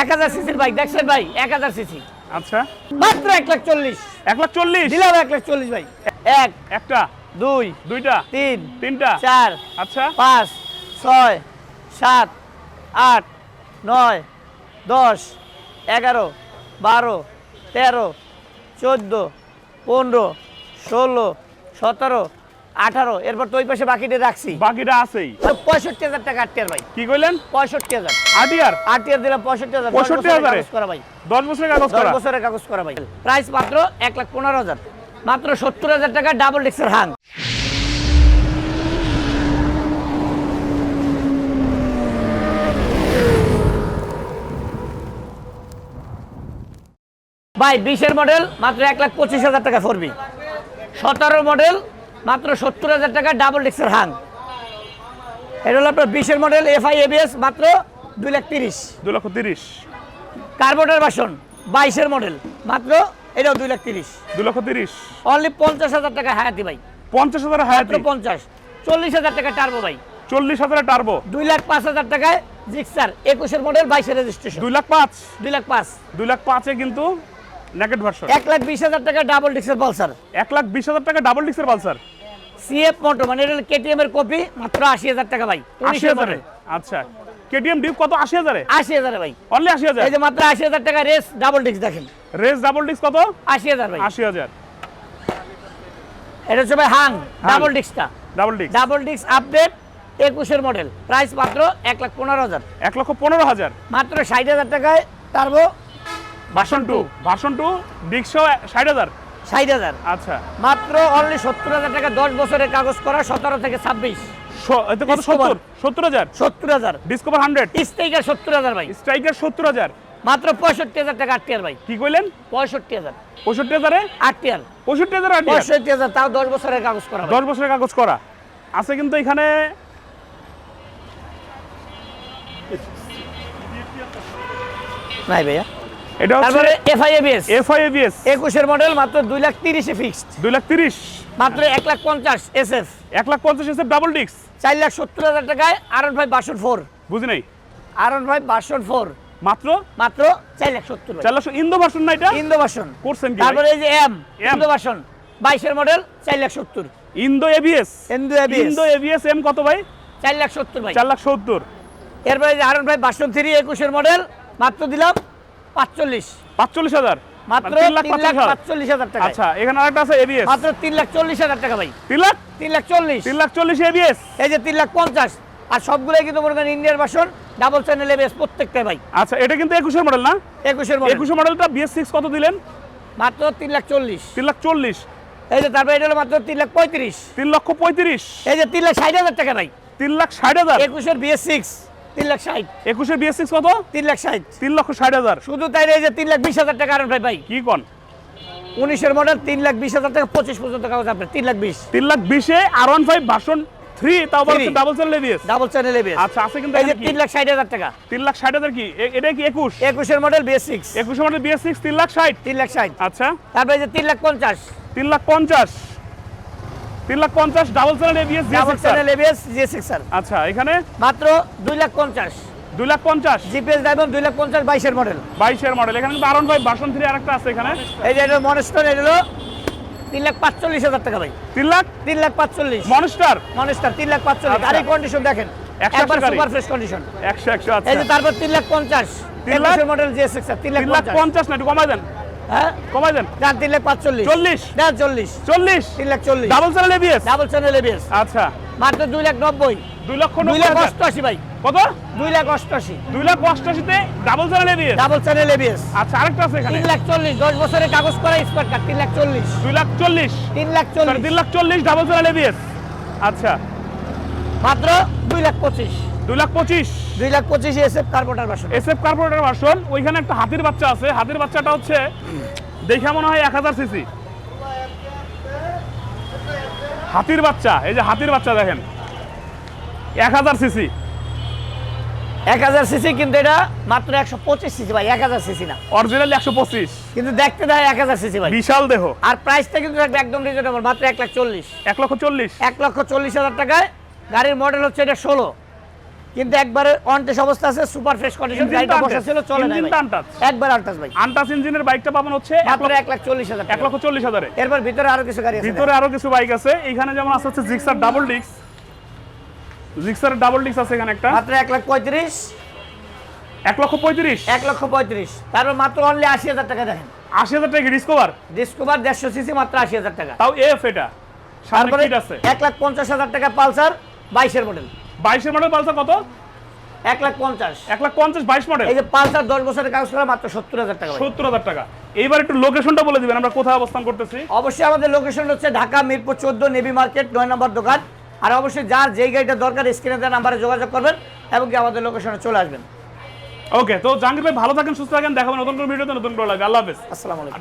এক হাজার সিসির বাইক দেখছেন ভাই? এক হাজার সিসি। আচ্ছা। মাত্র এক লাখ চল্লিশ। এক লাখ চল্লিশ? দিলাম এক লাখ চল্লিশ ভাই। এক একটা দুই দুইটা তিন তিনটা চার আচ্ছা। পাঁচ ছয় সাত আট নয় দশ এগারো বারো তেরো চোদ্দ পনেরো ষোলো সতেরো আঠারো এরপর তো ওই পাশে বাকিটা রাখছি। বাকিটা আছেই। পঁয়ষট্টি হাজার টাকা আটটিয়ার ভাই। কি কইলেন? পঁয়ষট্টি হাজার। আটিয়ার আটটিয়ার দিলাম পঁয়ষট্টি হাজার। 65 হাজারে? কাগজ করা ভাই। দশ বছরের কাগজ দশ বছরের কাগজ করা ভাই। প্রাইস মাত্র এক লাখ পনেরো হাজার। মাত্র সত্তর হাজার টাকা ডাবল ডিক্সের হাং ভাই বিশের মডেল মাত্র এক লাখ পঁচিশ হাজার টাকা ফোরবি সতেরো মডেল মাত্র সত্তর হাজার টাকা ডাবল ডিক্সের হাং। এটা হলো আপনার বিশের মডেল এফআই এবিএস মাত্র দুই লাখ তিরিশ। দু লক্ষ তিরিশ। কার্বোটার বাসন বাইশের মডেল মাত্র এটাও দুই লাখ তিরিশ। দু লক্ষ তিরিশ। অনলি পঞ্চাশ হাজার টাকা হায়াতি ভাই। পঞ্চাশ হাজার হায়াতি। পঞ্চাশ। চল্লিশ হাজার টাকা টার্বো ভাই। চল্লিশ হাজার টার্বো দুই লাখ পাঁচ হাজার টাকায় জিক্সার একুশের মডেল বাইশের রেজিস্ট্রেশন দুই লাখ পাঁচ। দুই লাখ পাঁচ। দুই লাখ পাঁচে কিন্তু নেকেট ভার্সন এক লাখ বিশ হাজার টাকা ডাবল ডিক্সের পালসার এক লাখ বিশ হাজার টাকা ডাবল ডিক্সের পালসার সিএফ মোটো মানে এটা কেটিএম এর কপি মাত্র আশি হাজার টাকা ভাই। আশি উনিশের হাজারে? মডেল আচ্ছা। কেটিএম ডিপ কত? আশি হাজারে? আশি হাজারে ভাই। অনলি আশি হাজার? এই যে মাত্র আশি হাজার টাকা রেস ডাবল ডিক্স দেখেন। রেস ডাবল ডিক্স কত? আশি হাজার ভাই। আশি হাজার। এটা হচ্ছে ভাই হাং ডাবল ডিক্সটা ডাবল ডিক্স ডাবল ডিক্স আপডেট একুশের মডেল প্রাইস মাত্র এক লাখ পনেরো হাজার। এক লক্ষ পনেরো হাজার। মাত্র ষাট হাজার টাকায় turbo version two version two ডিক্সও ষাট হাজার। ষাট হাজার। আচ্ছা। মাত্র অনলি সত্তর হাজার টাকা দশ বছরের কাগজ করা সতেরো থেকে ছাব্বিশ। সত্তর? হাজার? সত্তর হাজার। ডিসকভার হান্ড্রেড সত্তর হাজার ভাই। স্ট্রাইকার সত্তর হাজার? মাত্র পঁয়ষট্টি হাজার টাকা আটটিয়ার ভাই। কি কইলেন? পঁয়ষট্টি হাজার। পঁয়ষট্টি হাজারে? পঁয়ষট্টি হাজার পঁয়ষট্টি হাজার তাও দশ বছরের কাগজ করা দশ বছরের কাগজ করা। আছে কিন্তু এখানে নাই ভাইয়া। এটা তারপরে এফআইএবিএস এফআইএবিএস একুশের মডেল মাত্র দুই লাখ তিরিশে ফিক্সড দুই লাখ তিরিশ। মাত্র এক লাখ পঞ্চাশ এসএফ এক লাখ পঞ্চাশ এসে ডাবল ডিক্স চার লাখ সত্তর হাজার টাকায় আরন ভাই বাসন ফোর বুঝি নাই? আরন ভাই বাসন ফোর মাত্র? মাত্র চার লাখ সত্তর ভাই চার লাখ ইন্দো ভার্সন না এটা? ইন্দো বাসন করছেন কি তারপরে এই যে এম ইন্দো বাসন বাইশের মডেল চার লাখ সত্তর। ইন্দো এবিএস ইন্দো ইন্দো এবিএস এবিএস এম কত ভাই? চার লাখ সত্তর ভাই। চার লাখ সত্তর। এরপরে যে আরন ভাই বাসন থ্রি একুশের মডেল মাত্র দিলাম পাঁচচল্লিশ পাঁচচল্লিশ হাজার মাত্র পাঁচচল্লিশ হাজার। টাকা আচ্ছা এখানে আরেকটা আছে এবিএস মাত্র তিন লাখ চল্লিশ হাজার টাকা ভাই তিন লাখ তিন লাখ চল্লিশ তিন লাখ চল্লিশ এবিএস এই যে তিন লাখ পঞ্চাশ আর সবগুলোই কিন্তু মনে করেন ইন্ডিয়ার বাসন ডাবল চ্যানেল এবিএস প্রত্যেকটাই ভাই আচ্ছা এটা কিন্তু একুশের মডেল না একুশের মডেল একুশের মডেলটা বিএস সিক্স কত দিলেন মাত্র তিন লাখ চল্লিশ তিন লাখ চল্লিশ এই যে তারপরে এটা হলো মাত্র তিন লাখ পঁয়ত্রিশ তিন লক্ষ পঁয়ত্রিশ এই যে তিন লাখ ষাট হাজার টাকা ভাই তিন লাখ ষাট হাজার একুশের বিএস সিক্স তিন লাখ ষাট একুশের বিএস সিক্স কত তিন লাখ ষাট তিন লক্ষ ষাট হাজার শুধু তাই এই যে তিন লাখ বিশ হাজার টাকা আরন ভাই ভাই কি কন উনিশের মডেল তিন লাখ বিশ হাজার টাকা পঁচিশ পর্যন্ত কাগজ আপনার তিন লাখ বিশ তিন লাখ বিশে আর ওয়ান ফাইভ ভার্সন থ্রি তাও আবার double cell ABS double channel ABS আচ্ছা আছে কিন্তু এই যে কি? তিন লাখ ষাট হাজার টাকা তিন লাখ ষাট হাজার কি এটা কি একুশ একুশের মডেল বিএস সিক্স একুশের মডেল বিএস সিক্স তিন লাখ ষাট তিন লাখ ষাট আচ্ছা তারপরে যে তিন লাখ পঞ্চাশ তিন লাখ পঞ্চাশ তিন লাখ পঞ্চাশ double cell ABS double channel ABS G six আর আচ্ছা এখানে? মাত্র দুই লাখ পঞ্চাশ। দুই লাখ পঞ্চাশ? জিপিএস ডায়মন্ড দুই লাখ পঞ্চাশ বাইশের মডেল বাইশের মডেল এখানে কিন্তু আরন ফাইভ ভার্সন থ্রি আরেকটা আছে এখানে। এই যে এটা মনস্টার এটা হলো তিন লাখ পাঁচচল্লিশ হাজার টাকা ভাই। তিন লাখ? তিন লাখ পাঁচচল্লিশ। মনস্টার মনস্টার তিন লাখ পাঁচচল্লিশ। আচ্ছা। গাড়ি কন্ডিশন দেখেন। একবার সুপার ফ্রেশ কন্ডিশন একশো একশো আচ্ছা। এই যে তারপর তিন লাখ পঞ্চাশ। তিন লাখ? মডেল জি সিক্স তিন লাখ পঞ্চাশ। না একটু কমাই দেন। হ্যাঁ? কমাই দেন। যান তিন লাখ পাঁচচল্লিশ। চল্লিশ। দেন চল্লিশ। চল্লিশ। তিন লাখ চল্লিশ। Double cell ABS double channel ABS আচ্ছা। মাত্র দুই লাখ নব্বই। দুই লক্ষ দুই লাখ অষ্টআশি ভাই। কত? দুই লাখ অষ্টআশি। দুই lakh অষ্টাশিতে double cell ABS double channel ABS আচ্ছা আরেকটা আছে এখানে। তিন লাখ চল্লিশ। দশ বছরের কাগজ করা স্মার্ট কার্ড তিন লাখ চল্লিশ। দুই লাখ চল্লিশ। তিন লাখ চল্লিশ। তিন লাখ চল্লিশ ডাবল সেল এবিএস আচ্ছা। মাত্র দুই লাখ পঁচিশ। দুই লাখ পঁচিশ। দুই লাখ পঁচিশ SF carburettor version. SF carburettor version ওইখানে একটা হাতির বাচ্চা আছে। হাতির বাচ্চাটা হচ্ছে দেখে মনে হয় এক হাজার সিসি। হাতির বাচ্চা এই যে হাতির বাচ্চা দেখেন। এক হাজার সিসি। এক হাজার সিসি কিন্তু এটা মাত্র একশো পঁচিশ সিসি ভাই এক হাজার সিসি না। অরিজিনাল একশো পঁচিশ। কিন্তু দেখতে দেয় এক হাজার সিসি ভাই। বিশাল দেহ। আর প্রাইসটা কিন্তু থাকবে একদম রিজনেবল মাত্র এক লাখ চল্লিশ। এক লক্ষ চল্লিশ। এক লক্ষ চল্লিশ হাজার টাকায় গাড়ির মডেল হচ্ছে এটা ষোলো। কিন্তু একবারে অনটেস অবস্থা আছে সুপার ফ্রেশ কন্ডিশন গাড়িটা বসা ছিল চলে ভাই। টা untouched। একবার আনটাস ভাই। আনটাস ইঞ্জিনের বাইকটা পাবেন হচ্ছে মাত্র লক্ষ- এক লাখ চল্লিশ হাজার এক টাকা। লক্ষ চল্লিশ হাজারে। এরপর ভিতরে আরও কিছু গাড়ি আছে ভিতরে আরও কিছু বাইক আছে। এখানে যেমন আছে হচ্ছে জিক্সার ডাবল ডিক্স জিক্সার ডাবল ডিক্স আছে এখানে একটা। মাত্র এক লাখ পঁয়ত্রিশ। এক লক্ষ পঁয়ত্রিশ। এক লক্ষ পঁয়ত্রিশ। তারপর মাত্র অনলি আশি হাজার টাকা দেখেন। আশি হাজার টাকা ডিসকভার ডিসকভার দেড়শো সিসি মাত্র আশি হাজার টাকা। তাও এফ এটা। সামনে কিট আছে। এক লাখ পঞ্চাশ হাজার টাকা পালসার বাইশের মডেল বাইশের মডেল পালসার কত? এক লাখ পঞ্চাশ। এক লাখ পঞ্চাশ বাইশ মডেল এই যে পালসার দশ বছরের কাগজ করা মাত্র সত্তর হাজার টাকা সত্তর হাজার টাকা। এইবার একটু লোকেশনটা বলে দিবেন আমরা কোথায় অবস্থান করতেছি? অবশ্যই আমাদের লোকেশন হচ্ছে ঢাকা মিরপুর চোদ্দ নেভি মার্কেট নয় নম্বর দোকান। আর অবশ্যই যার যেই গাড়িটা দরকার স্ক্রিনে দেওয়া নাম্বারে যোগাযোগ করবেন এবং কি আমাদের লোকেশনে চলে আসবেন। ওকে তো জাহাঙ্গীর ভাই ভালো থাকেন সুস্থ থাকেন দেখাবেন নতুন করে ভিডিওতে নতুন করে লাগবে আল্লাহ হাফেজ। আসসালামু আলাইকুম।